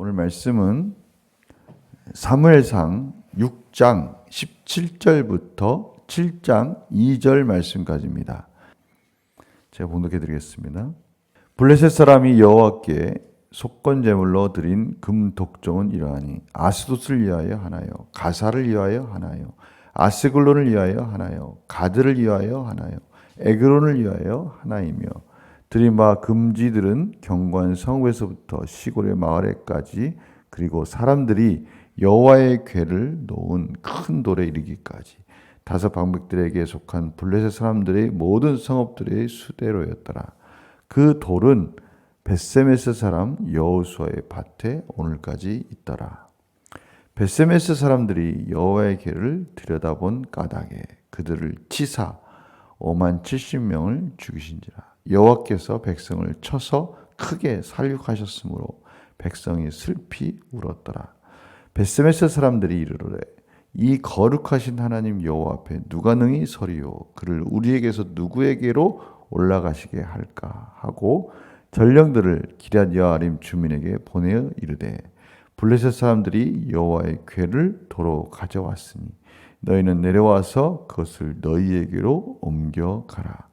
오늘 말씀은 사무엘상 6장 17절부터 7장 2절 말씀까지입니다. 제가 봉독해 드리겠습니다. 블레셋 사람이 여호와께 속건 제물로 드린 금 독종은 이러하니 아스돗을 위하여 하나요 가사를 위하여 하나요 아스글론을 위하여 하나요 가드를 위하여 하나요 에그론을 위하여 하나이며 드린 바 금지들은 경관 성읍에서부터 시골의 마을에까지 그리고 사람들이 여호와의 궤를 놓은 큰 돌에 이르기까지 다섯 방백들에게 속한 블레셋 사람들의 모든 성읍들의 수대로였더라. 그 돌은 베세메스 사람 여호수아의 밭에 오늘까지 있더라. 베세메스 사람들이 여호와의 궤를 들여다본 까닭에 그들을 치사 5만 70명을 죽이신지라. 여호와께서 백성을 쳐서 크게 살육하셨으므로 백성이 슬피 울었더라. 베스메스 사람들이 이르르되 이 거룩하신 하나님 여호와 앞에 누가 능히 서리요 그를 우리에게서 누구에게로 올라가시게 할까 하고 전령들을 기럇 여아림 주민에게 보내어 이르되 블레셋 사람들이 여호와의 궤를 도로 가져왔으니 너희는 내려와서 그것을 너희에게로 옮겨 가라.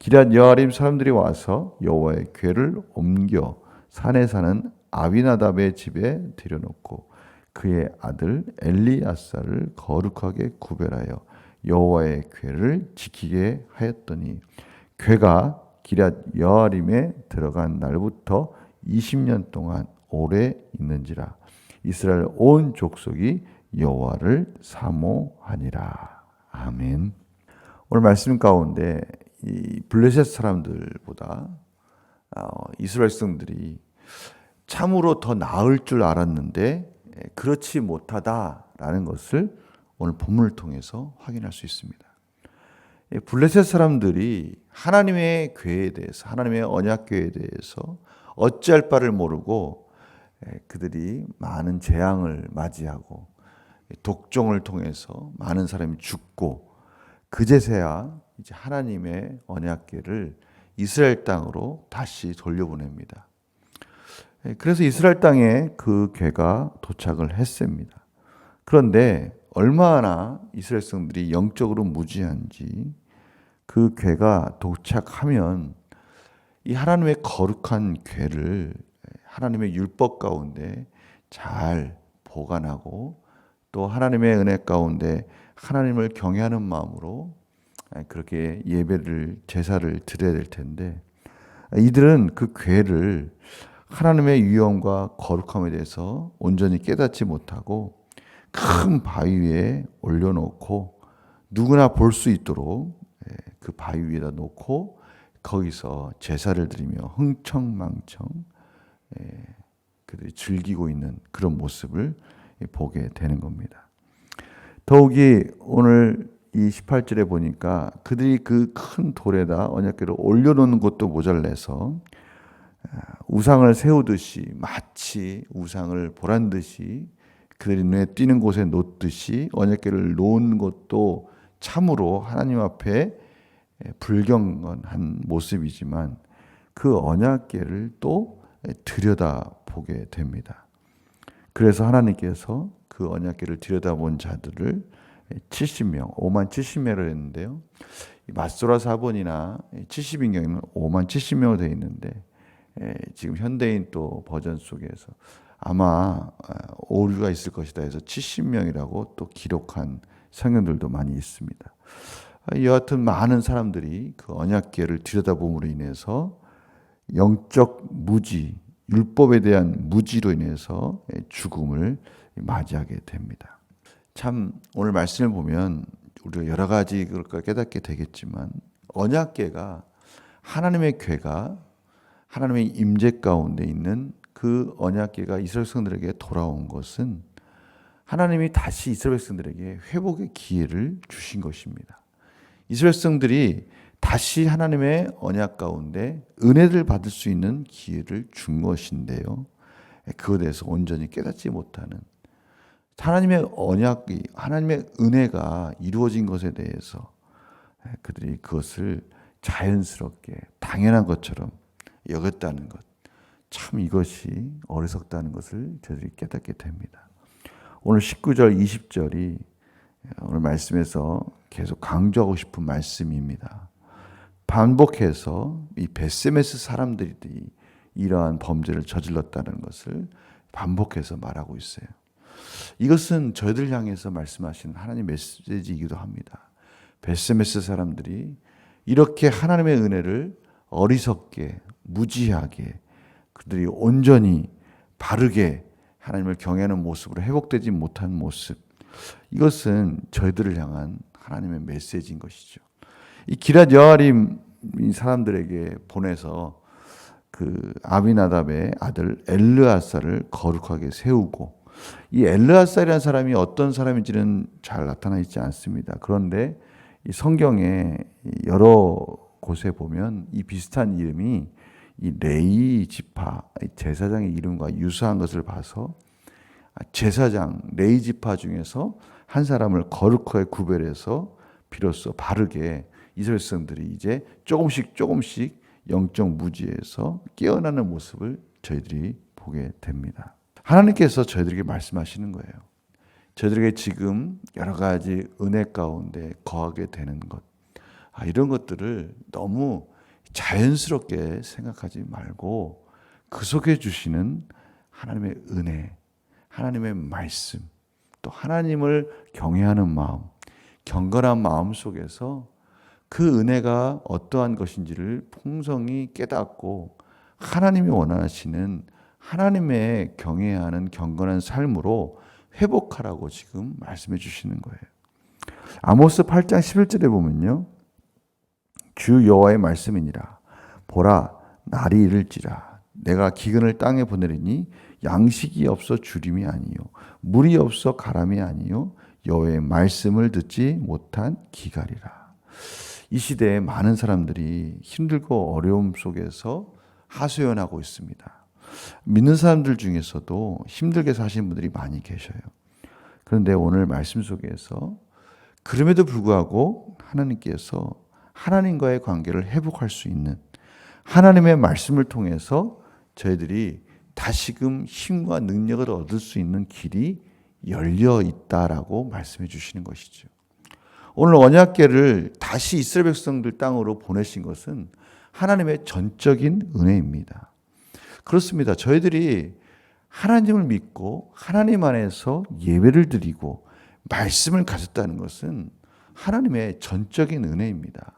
기럇 여아림 사람들이 와서 여호와의 궤를 옮겨 산에 사는 아비나답의 집에 들여놓고 그의 아들 엘리아사를 거룩하게 구별하여 여호와의 궤를 지키게 하였더니 궤가 기럇 여아림에 들어간 날부터 20년 동안 오래 있는지라 이스라엘 온 족속이 여호와를 사모하니라 아멘. 오늘 말씀 가운데 이 블레셋 사람들보다 어, 이스라엘 성들이 참으로 더 나을 줄 알았는데 예, 그렇지 못하다라는 것을 오늘 본문을 통해서 확인할 수 있습니다. 예, 블레셋 사람들이 하나님의 궤에 대해서 하나님의 언약궤에 대해서 어찌할 바를 모르고 예, 그들이 많은 재앙을 맞이하고 독종을 통해서 많은 사람이 죽고 그제서야 이제 하나님의 언약궤를 이스라엘 땅으로 다시 돌려보냅니다. 예, 그래서 이스라엘 땅에 그 괴가 도착을 했습니다. 그런데 얼마나 이스라엘 성들이 영적으로 무지한지 그 괴가 도착하면 이 하나님의 거룩한 괴를 하나님의 율법 가운데 잘 보관하고 또 하나님의 은혜 가운데 하나님을 경외하는 마음으로 그렇게 예배를 제사를 드려야 될 텐데 이들은 그 괴를 하나님의 위엄과 거룩함에 대해서 온전히 깨닫지 못하고 큰 바위 위에 올려놓고 누구나 볼 수 있도록 예, 그 바위 위에다 놓고 거기서 제사를 드리며 흥청망청 예, 그들이 즐기고 있는 그런 모습을 보게 되는 겁니다. 더욱이 오늘 이 18절에 보니까 그들이 그 큰 돌에다 언약궤를 올려놓는 것도 모자라서 우상을 세우듯이 마치 우상을 보란 듯이 그들이 눈에 띄는 곳에 놓듯이 언약궤를 놓은 것도 참으로 하나님 앞에 불경한 모습이지만 그 언약궤를 또 들여다 보게 됩니다. 그래서 하나님께서 그 언약궤를 들여다본 자들을 70명, 5만 70명을 했는데요. 마소라 사본이나 70인경에는 5만 70명으로 되어 있는데 예, 지금 현대인 또 버전 속에서 아마 아, 오류가 있을 것이다 해서 70명이라고 또 기록한 성경들도 많이 있습니다. 아, 여하튼 많은 사람들이 그 언약계를 들여다봄으로 인해서 영적 무지, 율법에 대한 무지로 인해서 예, 죽음을 맞이하게 됩니다. 참 오늘 말씀을 보면 우리가 여러 가지 그걸 깨닫게 되겠지만 언약계가 하나님의 궤가 하나님의 임재 가운데 있는 그 언약궤가 이스라엘 백성들에게 돌아온 것은 하나님이 다시 이스라엘 백성들에게 회복의 기회를 주신 것입니다. 이스라엘 백성들이 다시 하나님의 언약 가운데 은혜를 받을 수 있는 기회를 준 것인데요. 그것에 대해서 온전히 깨닫지 못하는 하나님의 언약이 하나님의 은혜가 이루어진 것에 대해서 그들이 그것을 자연스럽게 당연한 것처럼 여겼다는 것. 참 이것이 어리석다는 것을 저희들이 깨닫게 됩니다. 오늘 19절, 20절이 오늘 말씀에서 계속 강조하고 싶은 말씀입니다. 반복해서 이 베세메스 사람들이 이러한 범죄를 저질렀다는 것을 반복해서 말하고 있어요. 이것은 저희들 향해서 말씀하시는 하나님 메시지이기도 합니다. 베세메스 사람들이 이렇게 하나님의 은혜를 어리석게 무지하게 그들이 온전히 바르게 하나님을 경외하는 모습으로 회복되지 못한 모습 이것은 저희들을 향한 하나님의 메시지인 것이죠. 이 기랏 여아림 이 사람들에게 보내서 그 아비나답의 아들 엘르아사를 거룩하게 세우고 이 엘르아살이라는 사람이 어떤 사람인지는 잘 나타나 있지 않습니다. 그런데 이 성경에 여러 곳에 보면 이 비슷한 이름이 이 레이 지파 제사장의 이름과 유사한 것을 봐서 제사장 레이 지파 중에서 한 사람을 거룩하게 구별해서 비로소 바르게 이스라엘 백성들이 이제 조금씩 조금씩 영적 무지에서 깨어나는 모습을 저희들이 보게 됩니다. 하나님께서 저희들에게 말씀하시는 거예요. 저희들에게 지금 여러 가지 은혜 가운데 거하게 되는 것, 아, 이런 것들을 너무 자연스럽게 생각하지 말고 그 속에 주시는 하나님의 은혜, 하나님의 말씀, 또 하나님을 경외하는 마음, 경건한 마음 속에서 그 은혜가 어떠한 것인지를 풍성히 깨닫고 하나님이 원하시는 하나님의 경외하는 경건한 삶으로 회복하라고 지금 말씀해 주시는 거예요. 아모스 8장 11절에 보면요. 주 여호와의 말씀이니라. 보라 날이 이를지라. 내가 기근을 땅에 보내리니 양식이 없어 주림이 아니요 물이 없어 가람이 아니요 여호와의 말씀을 듣지 못한 기갈이라. 이 시대에 많은 사람들이 힘들고 어려움 속에서 하소연하고 있습니다. 믿는 사람들 중에서도 힘들게 사시는 분들이 많이 계셔요. 그런데 오늘 말씀 속에서 그럼에도 불구하고 하나님께서 하나님과의 관계를 회복할 수 있는 하나님의 말씀을 통해서 저희들이 다시금 힘과 능력을 얻을 수 있는 길이 열려 있다라고 말씀해 주시는 것이죠. 오늘 언약계를 다시 이스라엘 백성들 땅으로 보내신 것은 하나님의 전적인 은혜입니다. 그렇습니다. 저희들이 하나님을 믿고 하나님 안에서 예배를 드리고 말씀을 가졌다는 것은 하나님의 전적인 은혜입니다.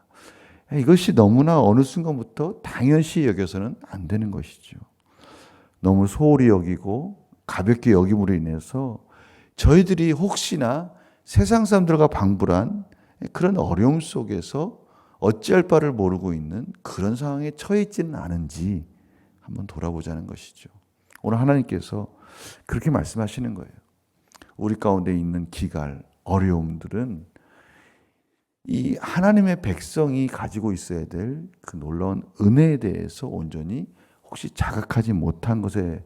이것이 너무나 어느 순간부터 당연시 여겨서는 안 되는 것이죠. 너무 소홀히 여기고 가볍게 여김으로 인해서 저희들이 혹시나 세상 사람들과 방불한 그런 어려움 속에서 어찌할 바를 모르고 있는 그런 상황에 처해 있지는 않은지 한번 돌아보자는 것이죠. 오늘 하나님께서 그렇게 말씀하시는 거예요. 우리 가운데 있는 기갈, 어려움들은 이 하나님의 백성이 가지고 있어야 될 그 놀라운 은혜에 대해서 온전히 혹시 자각하지 못한 것으로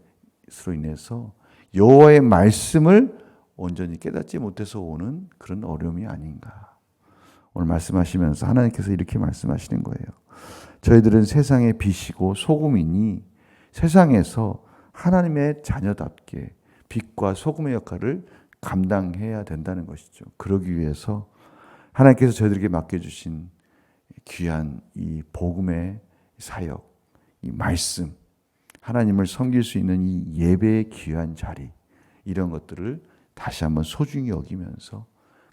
인해서 여호와의 말씀을 온전히 깨닫지 못해서 오는 그런 어려움이 아닌가. 오늘 말씀하시면서 하나님께서 이렇게 말씀하시는 거예요. 저희들은 세상의 빛이고 소금이니 세상에서 하나님의 자녀답게 빛과 소금의 역할을 감당해야 된다는 것이죠. 그러기 위해서 하나님께서 저희들에게 맡겨주신 귀한 이 복음의 사역, 이 말씀, 하나님을 섬길 수 있는 이 예배의 귀한 자리, 이런 것들을 다시 한번 소중히 여기면서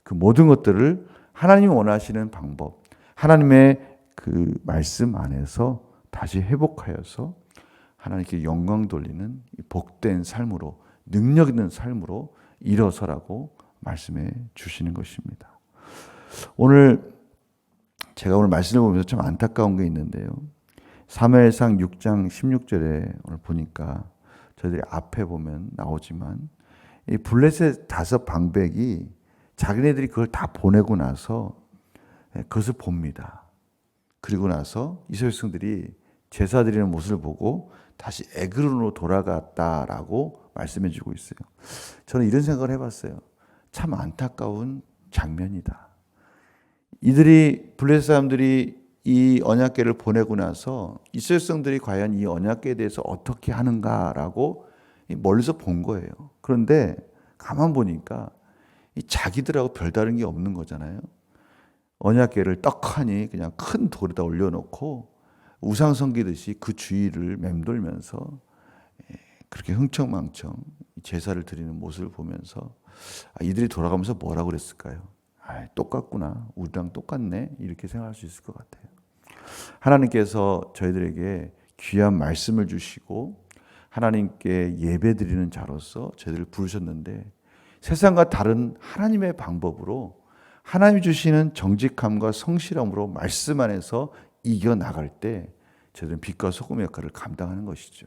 그 모든 것들을 하나님이 원하시는 방법, 하나님의 그 말씀 안에서 다시 회복하여서 하나님께 영광 돌리는 복된 삶으로 능력 있는 삶으로 일어서라고 말씀해 주시는 것입니다. 오늘 제가 오늘 말씀을 보면서 좀 안타까운 게 있는데요. 사무엘상 6장 16절에 오늘 보니까 저희들이 앞에 보면 나오지만 이 블레셋 다섯 방백이 자기네들이 그걸 다 보내고 나서 그것을 봅니다. 그리고 나서 이스라엘 백성들이 제사 드리는 모습을 보고 다시 에그론으로 돌아갔다라고 말씀해 주고 있어요. 저는 이런 생각을 해 봤어요. 참 안타까운 장면이다. 이들이 블레셋 사람들이 이 언약궤를 보내고 나서 이스라엘 성들이 과연 이 언약궤에 대해서 어떻게 하는가라고 멀리서 본 거예요. 그런데 가만 보니까 이 자기들하고 별다른 게 없는 거잖아요. 언약궤를 떡하니 그냥 큰 돌에다 올려놓고 우상 섬기듯이 그 주위를 맴돌면서 예, 그렇게 흥청망청 제사를 드리는 모습을 보면서 아, 이들이 돌아가면서 뭐라고 그랬을까요? 아, 똑같구나. 우리랑 똑같네. 이렇게 생각할 수 있을 것 같아요. 하나님께서 저희들에게 귀한 말씀을 주시고 하나님께 예배 드리는 자로서 저희들을 부르셨는데 세상과 다른 하나님의 방법으로 하나님이 주시는 정직함과 성실함으로 말씀 안에서 이겨 나갈 때 저희들은 빛과 소금의 역할을 감당하는 것이죠.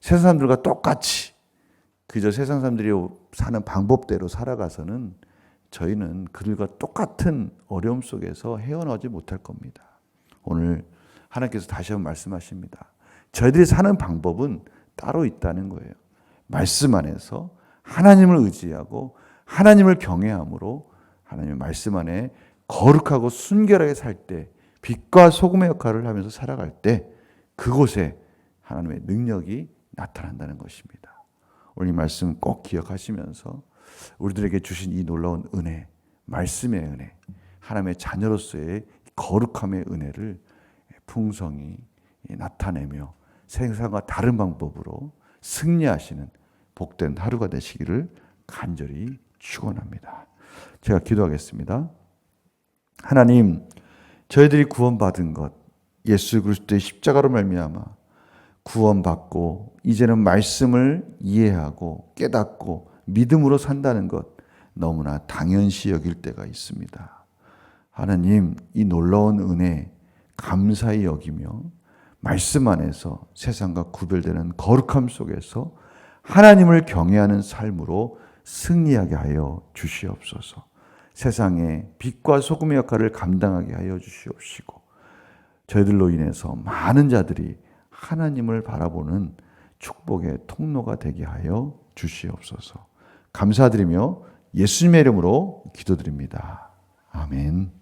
세상 사람들과 똑같이 그저 세상 사람들이 사는 방법대로 살아가서는 저희는 그들과 똑같은 어려움 속에서 헤어나오지 못할 겁니다. 오늘 하나님께서 다시 한번 말씀하십니다. 저희들이 사는 방법은 따로 있다는 거예요. 말씀 안에서 하나님을 의지하고 하나님을 경외함으로 하나님의 말씀 안에 거룩하고 순결하게 살 때 빛과 소금의 역할을 하면서 살아갈 때 그곳에 하나님의 능력이 나타난다는 것입니다. 오늘 이 말씀 꼭 기억하시면서 우리들에게 주신 이 놀라운 은혜, 말씀의 은혜, 하나님의 자녀로서의 거룩함의 은혜를 풍성히 나타내며 세상과 다른 방법으로 승리하시는 복된 하루가 되시기를 간절히 축원합니다. 제가 기도하겠습니다. 하나님, 저희들이 구원받은 것 예수 그리스도의 십자가로 말미암아 구원받고 이제는 말씀을 이해하고 깨닫고 믿음으로 산다는 것 너무나 당연시 여길 때가 있습니다. 하나님, 이 놀라운 은혜 감사히 여기며 말씀 안에서 세상과 구별되는 거룩함 속에서 하나님을 경외하는 삶으로 승리하게 하여 주시옵소서. 세상에 빛과 소금의 역할을 감당하게 하여 주시옵시고 저희들로 인해서 많은 자들이 하나님을 바라보는 축복의 통로가 되게 하여 주시옵소서. 감사드리며 예수님의 이름으로 기도드립니다. 아멘.